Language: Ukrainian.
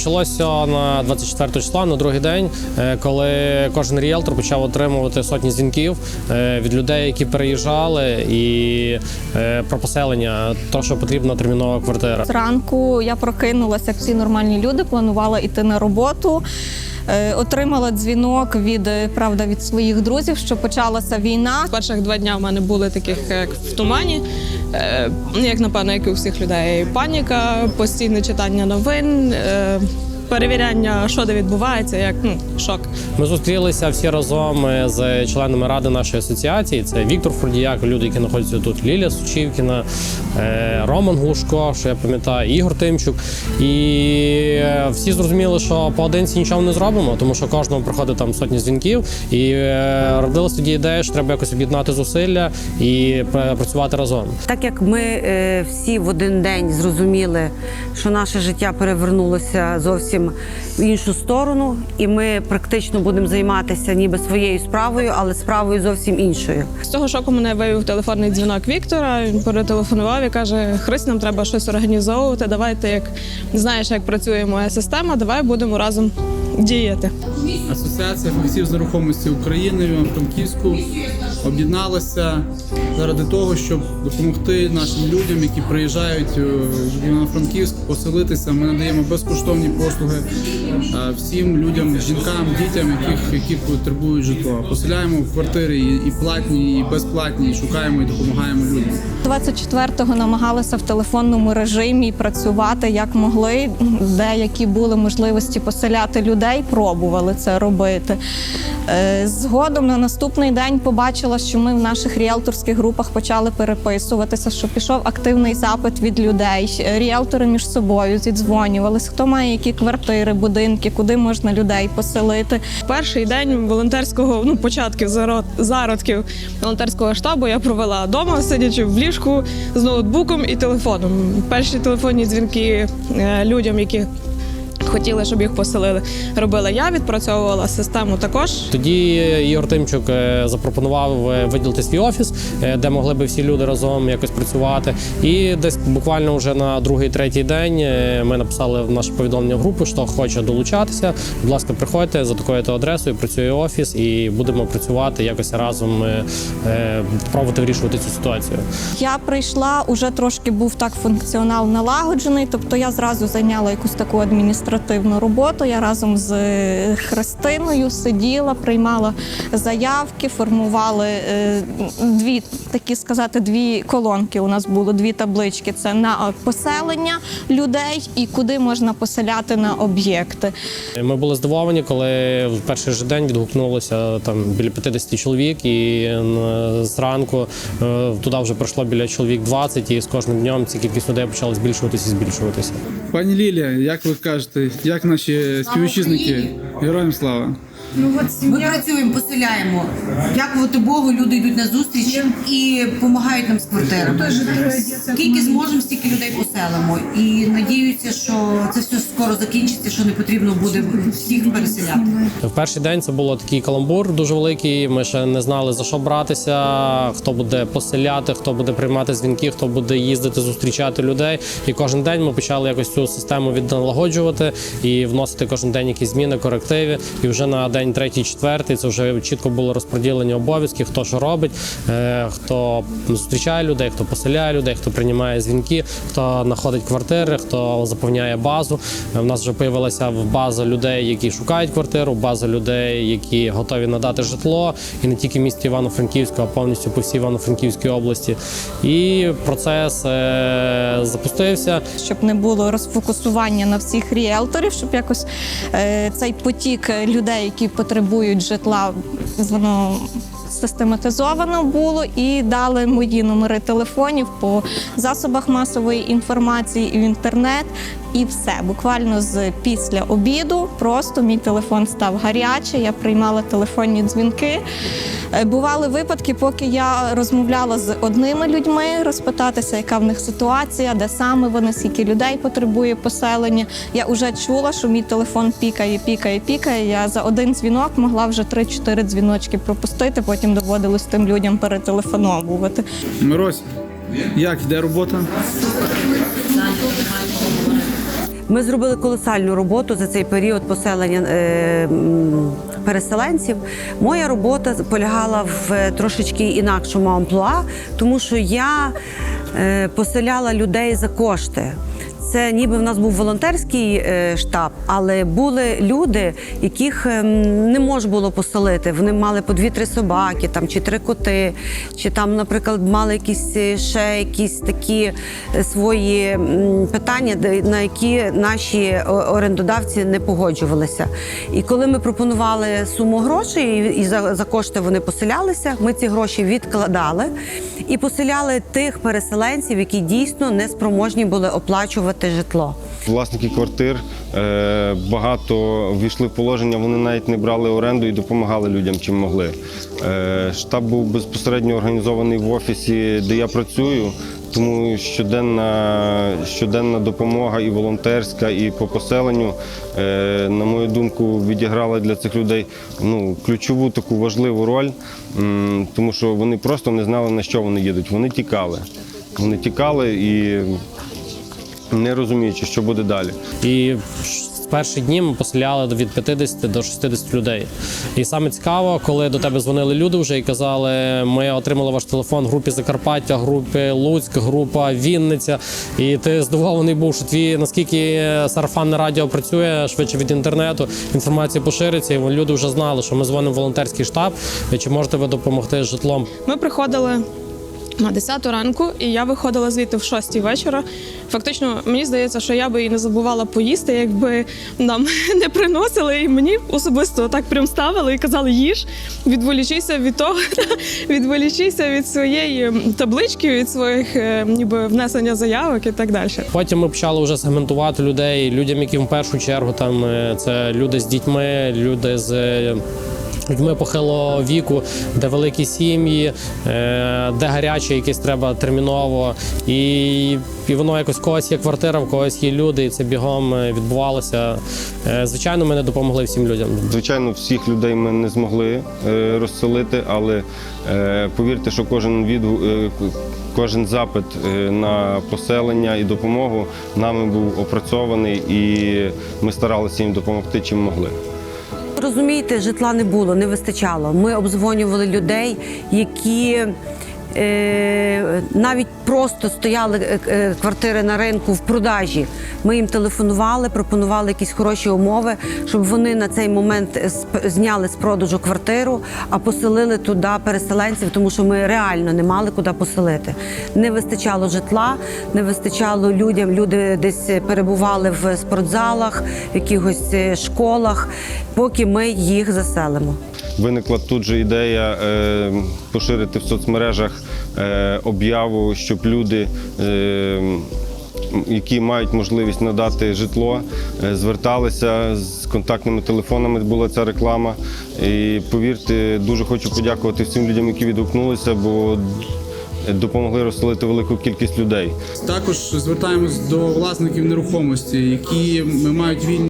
Почалося на 24 числа, на другий день, е, коли кожен ріелтор почав отримувати сотні дзвінків е, від людей, які переїжджали, і е, про поселення, то що потрібна термінова квартира. Зранку я прокинулася, як всі нормальні люди, планувала йти на роботу. Е, Отримала дзвінок від е, правда від своїх друзів, що почалася війна. Перших два дня в мене були таких як в тумані. Е, ну, Як напевно, як і у всіх людей, паніка, постійне читання новин, перевіряння, що де відбувається, як ну шок. Ми зустрілися всі разом з членами ради нашої асоціації. Це Віктор Фурдіяк, люди, які знаходяться тут, Лілія Сучівкіна, Роман Глушко, що я пам'ятаю, Ігор Тимчук. І е, всі зрозуміли, що поодинці нічого не зробимо, тому що кожному приходить там сотні дзвінків. І е, родилась тоді ідея, що треба якось об'єднати зусилля і працювати разом. Так як ми е, всі в один день зрозуміли, що наше життя перевернулося зовсім в іншу сторону, і ми практично будемо займатися ніби своєю справою, але справою зовсім іншою. З цього шоку мене вивів телефонний дзвінок Віктора. Він перетелефонував і каже: Христ, нам треба щось організовувати. Давайте, як знаєш, як працює моя система, давай будемо разом діяти. Асоціація фахівців з нерухомості України Франківську об'єдналася заради того, щоб допомогти нашим людям, які приїжджають е, в Івано-Франківськ, поселитися. Ми надаємо безкоштовні послуги е, всім людям, жінкам, дітям, яких які потребують житло. Поселяємо в квартири і і платні, і безплатні, і шукаємо і допомагаємо людям. 24-го намагалися в телефонному режимі працювати як могли. Деякі були можливості поселяти людей, пробували це робити. Е, Згодом на наступний день побачила, що ми в наших ріелторських групах почали переписуватися, що пішов активний запит від людей. Ріелтори між собою зідзвонювались, хто має які квартири, будинки, куди можна людей поселити. Перший день волонтерського ну початків заро- зародків волонтерського штабу я провела вдома, сидячи в ліжку з ноутбуком і телефоном. Перші телефонні дзвінки е, людям, які хотіли, щоб їх поселили, робила я, відпрацьовувала систему також. Тоді Ігор Тимчук е, запропонував е, виділити свій офіс, е, де могли би всі люди разом якось працювати. І десь буквально вже на другий, третій день е, ми написали в наше повідомлення в групу, що хоче долучатися. Будь ласка, приходьте за такою то адресою, працює офіс, і будемо працювати якось разом, е, е, пробувати вирішувати цю ситуацію. Я прийшла, уже трошки був так функціонал налагоджений. Тобто я зразу зайняла якусь таку адміністративну роботу. Я разом з е, Христиною сиділа, приймала заявки, формували е, дві такі сказати, дві колонки. У нас було дві таблички: це на поселення людей і куди можна поселяти на об'єкти. Ми були здивовані, коли в перший же день відгукнулося там біля 50 чоловік, і зранку е, туди вже пройшло біля чоловік 20, і з кожним днем ці кількість людей почала збільшуватися і збільшуватися. Пані Лілія, як ви кажете, як наші співвітчизники? Героям слава! Ми працюємо, поселяємо. Дякувати Богу, люди йдуть на зустріч і допомагають нам з квартирами. Скільки зможемо, стільки людей поселимо. І надіюся, що це все скоро закінчиться, що не потрібно буде всіх переселяти. В перший день це було такий каламбур дуже великий. Ми ще не знали за що братися, хто буде поселяти, хто буде приймати дзвінки, хто буде їздити, зустрічати людей. І кожен день ми почали якось цю систему відналагоджувати і вносити кожен день якісь зміни, корективи. І вже на день третій, четвертий це вже чітко було розподілення обов'язків, хто що робить, е, хто зустрічає людей, хто поселяє людей, хто приймає дзвінки, хто знаходить квартири, хто заповняє базу. У нас вже появилася база людей, які шукають квартиру, база людей, які готові надати житло, і не тільки в місті Івано-Франківську, а повністю по всій Івано-Франківській області. І процес е, запустився. щоб не було розфокусування на всіх ріелторів, щоб якось е, цей потік людей, які потребують житла, воно систематизовано було і дали мої номери телефонів по засобах масової інформації і в інтернет. І все буквально з після обіду просто мій телефон став гарячий. Я приймала телефонні дзвінки. Е, Бували випадки, поки я розмовляла з одними людьми, розпитатися, яка в них ситуація, де саме вони, скільки людей потребує поселення. Я вже чула, що мій телефон пікає, пікає, пікає. Я за один дзвінок могла вже 3-4 дзвіночки пропустити. Потім доводилось тим людям перетелефоновувати. Мирось, як йде робота? Ми зробили колосальну роботу за цей період поселення е, переселенців. Моя робота полягала в трошечки інакшому амплуа, тому що я е, поселяла людей за кошти. Це ніби в нас був волонтерський е, штаб, але були люди, яких ем, не можна було поселити. Вони мали по дві-три собаки, там чи три коти, чи там, наприклад, мали якісь е, ще якісь такі е, свої питання, на які наші орендодавці не погоджувалися. І коли ми пропонували суму грошей, і за, за кошти вони поселялися, ми ці гроші відкладали і поселяли тих переселенців, які дійсно не спроможні були оплачувати житло. Власники квартир е, багато ввійшли в положення, вони навіть не брали оренду і допомагали людям, чим могли. Е, штаб був безпосередньо організований в офісі, де я працюю, тому щоденна, щоденна допомога і волонтерська, і по поселенню, е, на мою думку, відіграла для цих людей ну, ключову таку важливу роль, тому що вони просто не знали, на що вони їдуть. Вони тікали. Вони тікали і не розуміючи, що буде далі. І в перші дні ми поселяли від 50 до 60 людей. І саме цікаво, коли до тебе дзвонили люди вже і казали, ми отримали ваш телефон в групі Закарпаття, групі Луцьк, група Вінниця. І ти здивований був, що твій наскільки сарафанне радіо працює швидше від інтернету, інформація пошириться, і люди вже знали, що ми дзвонимо в волонтерський штаб. і Чи можете ви допомогти з житлом? Ми приходили на 10 ранку, і я виходила звідти в 6 вечора. Фактично, мені здається, що я би і не забувала поїсти, якби нам не приносили, і мені особисто так прям ставили і казали, їж, відволічися від того, відволічися від своєї таблички, від своїх е, ніби внесення заявок і так далі. Потім ми почали вже сегментувати людей, людям, які в першу чергу там е, це люди з дітьми, люди з. Людьми похилого віку, де великі сім'ї, е, де гаряче якесь треба терміново, і, і воно якось когось є квартира, в когось є люди, і це бігом е, відбувалося. Е, Звичайно, ми не допомогли всім людям. Звичайно, всіх людей ми не змогли розселити, але повірте, що кожен е, кожен запит на поселення і допомогу нами був опрацьований, і ми старалися їм допомогти, чим могли. Розумієте, житла не було, не вистачало. Ми обзвонювали людей, які навіть просто стояли е, е, квартири на ринку в продажі. Ми їм телефонували, пропонували якісь хороші умови, щоб вони на цей момент зняли з продажу квартиру, а поселили туди переселенців, тому що ми реально не мали куди поселити. Не вистачало житла, не вистачало людям. Люди десь перебували в спортзалах, в якихось е, школах, поки ми їх заселимо. Виникла тут же ідея е, поширити в соцмережах е, об'яву, щоб люди, е, які мають можливість надати житло, зверталися з контактними телефонами. Була ця реклама. І повірте, дуже хочу подякувати всім людям, які відгукнулися, бо допомогли розселити велику кількість людей. Також звертаємось до власників нерухомості, які мають вільні.